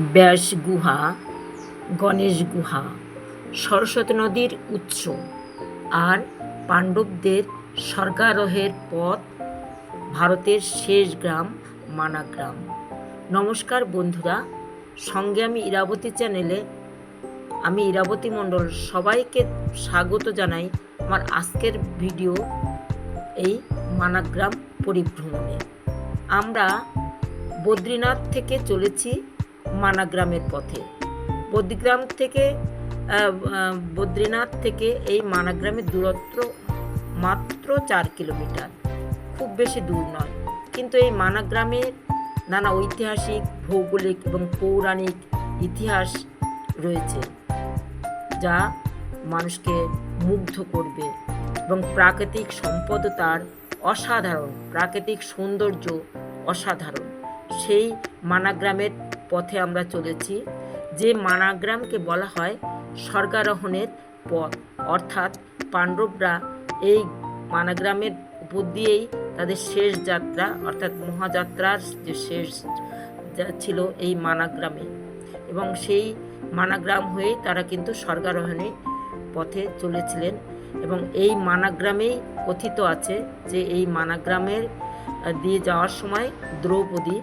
ব্যাস গুহা, গণেশ গুহা, সরস্বতী নদীর উৎস আর পাণ্ডবদের স্বর্গারোহের পথ, ভারতের শেষ গ্রাম মানাগ্রাম। নমস্কার বন্ধুরা, সঙ্গে আমি ইরাবতী চ্যানেলে আমি ইরাবতী মণ্ডল সবাইকে স্বাগত জানাই আমার আজকের ভিডিও এই মানাগ্রাম পরিভ্রমণে। আমরা বদ্রীনাথ থেকে চলেছি মানাগ্রামের পথে। বদ্রীগ্রাম থেকে বদ্রীনাথ থেকে এই মানাগ্রামের দূরত্ব মাত্র চার কিলোমিটার। খুব বেশি দূর নয়। কিন্তু এই মানাগ্রামের নানা ঐতিহাসিক, ভৌগোলিক এবং পৌরাণিক ইতিহাস রয়েছে, যা মানুষকে মুগ্ধ করবে এবং প্রাকৃতিক সম্পদ তার অসাধারণ, প্রাকৃতিক সৌন্দর্য অসাধারণ। সেই মানাগ্রামের পথে আমরা চলেছি, যে মানাগ্রামকে বলা হয় স্বর্গারোহণের পথ। অর্থাৎ পাণ্ডবরা এই মানাগ্রামের উপর দিয়েই তাদের শেষ যাত্রা, অর্থাৎ মহাযাত্রার যে শেষ ছিল এই মানাগ্রামে। এবং সেই মানাগ্রাম হয়েই তারা কিন্তু স্বর্গারোহণে পথে চলেছিলেন। এবং এই মানাগ্রামেই কথিত আছে যে এই মানাগ্রামের দিয়ে যাওয়ার সময় দ্রৌপদী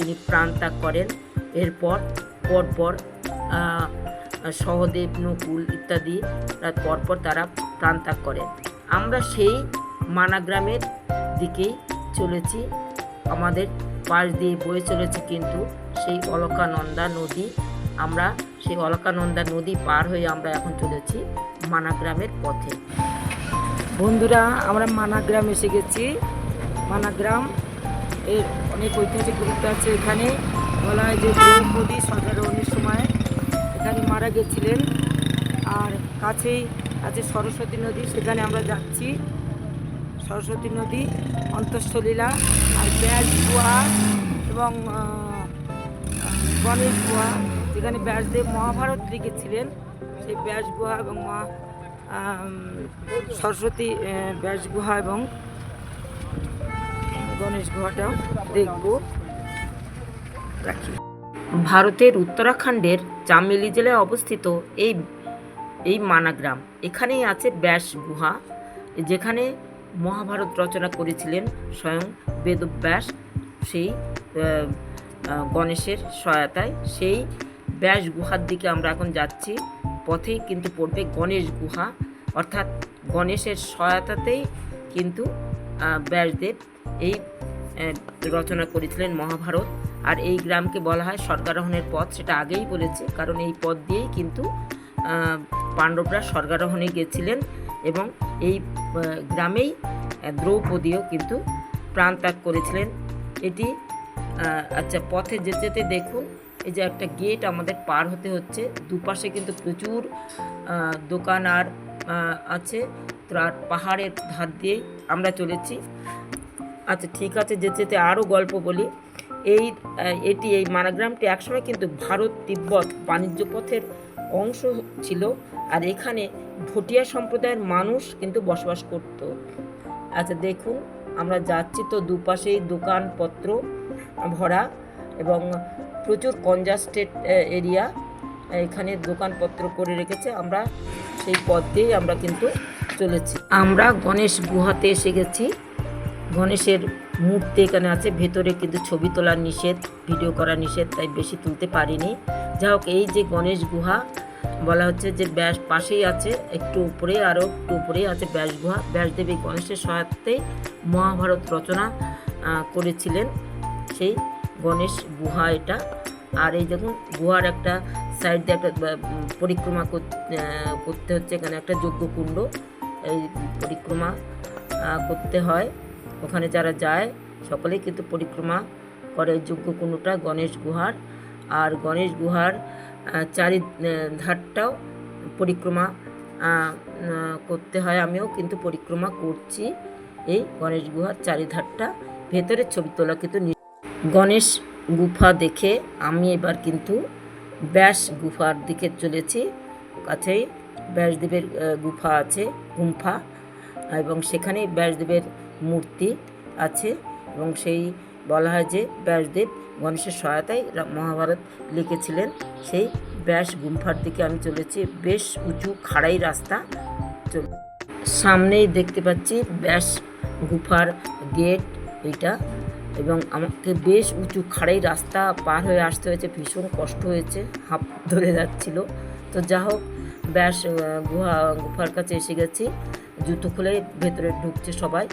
তিনি প্রাণ ত্যাগ করেন। এরপর, পরপর সহদেব, নকুল ইত্যাদি পরপর তারা প্রাণ ত্যাগ করেন। আমরা সেই মানাগ্রামের দিকেই চলেছি। আমাদের পাশ দিয়ে বয়ে চলেছে কিন্তু সেই অলকানন্দা নদী। আমরা সেই অলকানন্দা নদী পার হয়ে আমরা এখন চলেছি মানাগ্রামের পথে। বন্ধুরা, আমরা মানাগ্রাম এসে গেছি। মানাগ্রাম এর অনেক ঐতিহাসিক গুরুত্ব আছে এখানে। বলা হয় যে দ্রৌপদী স্বর্গারোহণের সময়। এখানে মারা গেছিলেন। আর কাছেই আছে সরস্বতী নদী সেখানে আমরা যাচ্ছি। সরস্বতী নদী অন্তঃস্থলীলা আর ব্যাস গুহা এবং গণেশ গুহা যেখানে ব্যাসদেব মহাভারত লিখেছিলেন। সেই ব্যাস গুহা এবং আম, সরস্বতী ব্যাস গুহা এবং গণেশ গুহাটাও দেখব। রাখি। ভারতের উত্তরাখণ্ডের চামেলি জেলায় অবস্থিত এই এই মানাগ্রাম। এখানেই আছে ব্যাস গুহা, যেখানে মহাভারত রচনা করেছিলেন স্বয়ং বেদব্যাস। সেই গণেশের সহায়তায় সেই ব্যাস গুহার দিকে আমরা এখন যাচ্ছি। পথেই কিন্তু পড়বে গণেশ গুহা। অর্থাৎ গণেশের সহায়তাতেই কিন্তু ব্যাসদেব এই রচনা করেছিলেন মহাভারত। আর এই গ্রামকে বলা হয় স্বর্গারোহণের পথ, সেটা আগেই বলেছে। কারণ এই পথ দিয়েই কিন্তু পাণ্ডবরা স্বর্গারোহণে গেছিলেন এবং এই গ্রামেই দ্রৌপদীও কিন্তু প্রাণ ত্যাগ করেছিলেন। এটি আচ্ছা পথে যেতে যেতে দেখুন, এই যে একটা গেট আমাদের পার হতে হচ্ছে। দুপাশে কিন্তু প্রচুর দোকান আর আছে। তার পাহাড়ের ধার দিয়েই আমরা চলেছি। আচ্ছা ঠিক আছে, যেতে যেতে আরও গল্প বলি। এই এটি, এই মানাগ্রামটি একসময় কিন্তু ভারত তিব্বত বাণিজ্য পথের অংশ ছিল আর এখানে ভুটিয়া সম্প্রদায়ের মানুষ কিন্তু বসবাস করত। আচ্ছা দেখুন, আমরা যাচ্ছি তো দুপাশেই দোকানপত্র ভরা এবং প্রচুর কনজাস্টেড এরিয়া, এখানে দোকানপত্র করে রেখেছে। আমরা সেই পথ দিয়েই আমরা কিন্তু চলেছি। আমরা গণেশ গুহাতে এসে গেছি। গণেশের মূর্তি এখানে আছে। ভেতরে কিন্তু ছবি তোলার নিষেধ, ভিডিও করা নিষেধ, তাই বেশি তুলতে পারিনি। যা হোক, এই যে গণেশ গুহা, বলা হচ্ছে যে ব্যাস পাশেই আছে, একটু উপরে আরও একটু উপরেই আছে ব্যাস গুহা। ব্যাসদেব গণেশের সহায়তায় মহাভারত রচনা করেছিলেন। সেই গণেশ গুহা এটা। আর এই দেখুন, গুহার একটা সাইড দিয়ে একটা পরিক্রমা করতে হচ্ছে। এখানে একটা যজ্ঞকুণ্ড, এই পরিক্রমা করতে হয়। ওখানে যারা যায়, সকলেই কিন্তু পরিক্রমা করে। যজ্ঞকুণ্ডটা গণেশ গুহার। আর গণেশ গুহার চারি ধারটাও পরিক্রমা করতে হয়। আমিও কিন্তু পরিক্রমা করছি এই গণেশ গুহার চারিধারটা ভেতরের ছবি তোলা কিন্তু গণেশ গুফা দেখে আমি এবার কিন্তু ব্যাস গুফার দিকে চলেছি। কাছেই ব্যাসদেবের গুফা আছে, গুম্ফা। এবং সেখানেই ব্যাসদেবের মূর্তি আছে এবং সেই বলা হয় যে ব্যাসদেব গণেশের সহায়তায় মহাভারত লিখেছিলেন। সেই ব্যাস গুম্ফার দিকে আমি চলেছি। বেশ উঁচু, খাড়াই রাস্তা সামনেই দেখতে পাচ্ছি ব্যাস গুফার গেট এইটা এবং আমাকে বেশ উঁচু, খাড়াই রাস্তা পার হয়ে আসতে হয়েছে। ভীষণ কষ্ট হয়েছে, হাঁপ ধরে যাচ্ছিল। তো যা হোক, ব্যাস গুহা, গুফার কাছে এসে গেছি। জুতো খুলে ভেতরে ঢুকছে সবাই।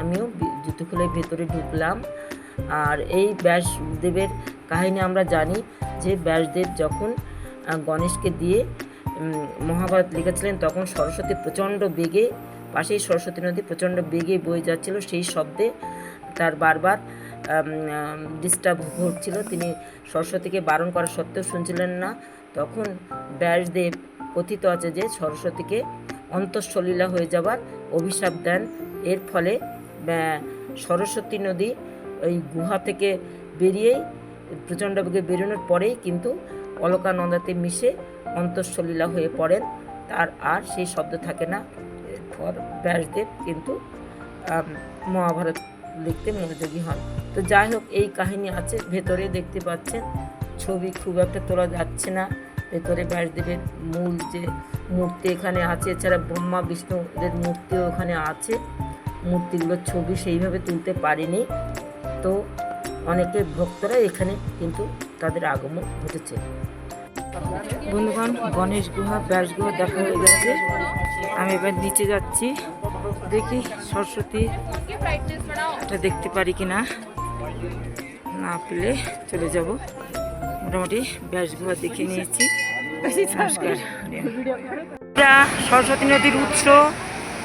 আমিও জুতো খুলে ভেতরে ঢুকলাম। আর এই ব্যাসদেবের কাহিনী আমরা জানি যে ব্যাসদেব যখন গণেশকে দিয়ে মহাভারত লিখেছিলেন, তখন সরস্বতী প্রচণ্ড বেগে, পাশেই সরস্বতী নদী প্রচণ্ড বেগে বয়ে যাচ্ছিল, সেই শব্দে তার বারবার ডিস্টার্ব হচ্ছিল তিনি সরস্বতীকে বারণ করা সত্ত্বেও শুনছিলেন না। তখন ব্যাসদেব কথিত আছে যে সরস্বতীকে অন্তঃসলীলা হয়ে যাবার অভিশাপ দেন এর ফলে সরস্বতী নদী ওই গুহা থেকে বেরিয়েই প্রচণ্ড বেগে বেরোনোর পরেই কিন্তু অলকানন্দাতে মিশে অন্তঃসলীলা হয়ে পড়েন। তার আর সেই শব্দ থাকে না। এরপর ব্যাসদেব কিন্তু মহাভারত লিখতে মনোযোগী হন। তো যাই হোক, এই কাহিনী আছে ভেতরে দেখতে পাচ্ছেন। ছবি খুব একটা তোলা যাচ্ছে না। ভেতরে ব্যাসদেবের মূল যে মূর্তি এখানে আছে, এছাড়া ব্রহ্মা বিষ্ণুদের মূর্তিও ওখানে আছে। মূর্তিগুলোর ছবি সেইভাবে তুলতে পারিনি। তো অনেকে ভক্তরা এখানে কিন্তু তাদের আগমন ঘটেছে। বন্ধুগণ গণেশ গুহা ব্যাস গুহা দেখা হয়ে গেছে। আমি এবার নিচে যাচ্ছি। দেখি সরস্বতী এটা দেখতে পারি কি না না পেলে চলে যাব। মোটামুটি ব্যাস গুহা দেখে নিয়েছি। নমস্কার। সরস্বতী নদীর উৎস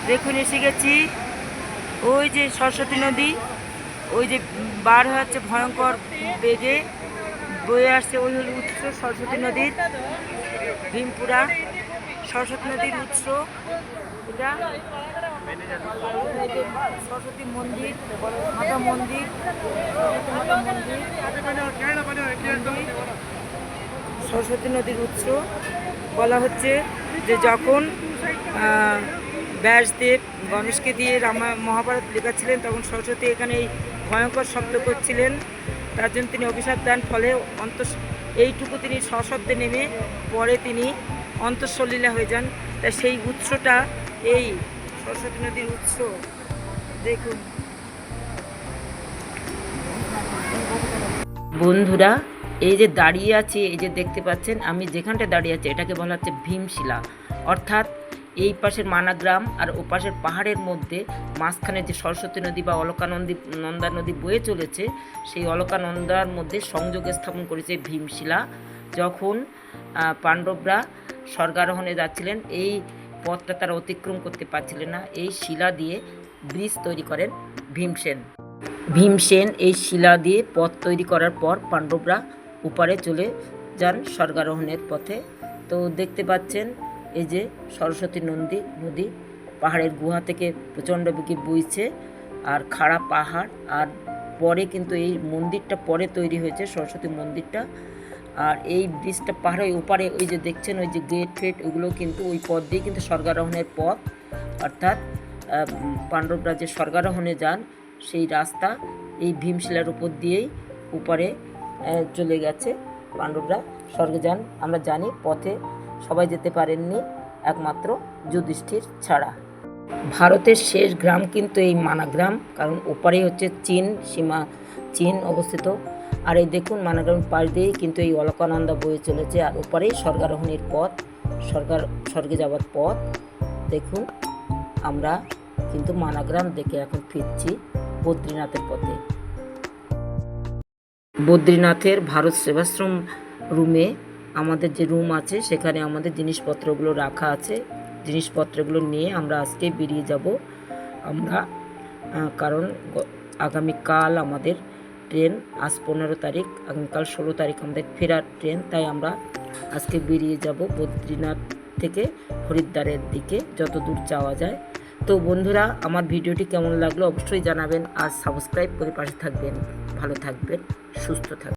দেখুন এসে গেছি। ওই যে সরস্বতী নদী, ওই যে বার যাচ্ছে ভয়ঙ্কর বেগে। বয়ে আসছে ওই হল উৎস সরস্বতী নদীর, ভীমপুরা। সরস্বতী নদীর উৎস, এটা। সরস্বতী মন্দির, মাতা মন্দির সরস্বতী নদীর উৎস। বলা হচ্ছে যে যখন ব্যাসদেব গণেশকে দিয়ে রামা মহাভারত লেখাচ্ছিলেন, তখন সরস্বতী এখানে এই ভয়ঙ্কর শব্দ করছিলেন। তার জন্য তিনি অভিশাপ দেন, ফলে অন্ত এইটুকু তিনি সশব্দে নেমে পরে তিনি অন্তঃসলীলা হয়ে যান। তাই সেই উৎসটা, এই সরস্বতী নদীর উৎস, দেখুন। বন্ধুরা, এই যে দাঁড়িয়ে আছে, এই যে দেখতে পাচ্ছেন, আমি যেখানটা দাঁড়িয়ে আছি, এটাকে বলা হচ্ছে ভীমশিলা। অর্থাৎ এই পাশের মানাগ্রাম আর ও পাশের পাহাড়ের মধ্যে মাঝখানে যে সরস্বতী নদী বা অলকানন্দী, নন্দা নদী বয়ে চলেছে, সেই অলকানন্দার মধ্যে সংযোগ স্থাপন করেছে ভীমশিলা। যখন পাণ্ডবরা স্বর্গারোহণে যাচ্ছিলেন, এই পথটা তারা অতিক্রম করতে পারছিলেন না। এই শিলা দিয়ে ব্রিজ তৈরি করেন ভীমসেন। ভীমসেন এই শিলা দিয়ে পথ তৈরি করার পর পাণ্ডবরা উপারে চলে যান স্বর্গারোহণের পথে। তো দেখতে পাচ্ছেন এই যে সরস্বতী নন্দী নদী, পাহাড়ের গুহা থেকে প্রচণ্ড বেগে বইছে আর খাড়া পাহাড় আর পরে কিন্তু এই মন্দিরটা পরে তৈরি হয়েছে, সরস্বতী মন্দিরটা। আর এই ব্রিজটা পাহাড়ের ওপারে ওই যে দেখছেন ওই যে গেট ফেট ওগুলো কিন্তু ওই পথ দিয়ে কিন্তু স্বর্গারোহণের পথ। অর্থাৎ পাণ্ডবরা যে স্বর্গারোহণে যান সেই রাস্তা এই ভীমশিলার উপর দিয়েই উপরে চলে গেছে। পাণ্ডবরা স্বর্গে যান। আমরা জানি পথে সবাই যেতে পারেননি একমাত্র যুধিষ্ঠির ছাড়া। ভারতের শেষ গ্রাম কিন্তু এই মানাগ্রাম, কারণ ওপারেই হচ্ছে চীন সীমা, চীন অবস্থিত। আর এই দেখুন মানাগ্রামের পাশ দিয়েই কিন্তু এই অলকানন্দা বয়ে চলেছে, আর ওপারেই স্বর্গারোহণের পথ, স্বর্গার, স্বর্গে যাওয়ার পথ। দেখুন আমরা কিন্তু মানাগ্রাম দেখে এখন ফিরছি বদ্রীনাথের পথে। বদ্রীনাথের ভারত সেবাশ্রম রুমে আমাদের যে রুম আছে, সেখানে আমাদের জিনিসপত্রগুলো রাখা আছে। জিনিসপত্রগুলো নিয়ে আমরা আজকে বেরিয়ে যাব। আমরা কারণ আগামীকাল আমাদের ট্রেন আজ পনেরো তারিখ, আগামীকাল ষোলো তারিখ আমাদের ফেরার ট্রেন, তাই আমরা আজকে বেরিয়ে যাব বদ্রীনাথ থেকে হরিদ্বারের দিকে যত দূর যাওয়া যায়। তো বন্ধুরা, আমার ভিডিওটি কেমন লাগল অবশ্যই জানাবেন আর সাবস্ক্রাইব করে পাশে থাকবেন। ভালো থাকবেন, সুস্থ থাকবেন।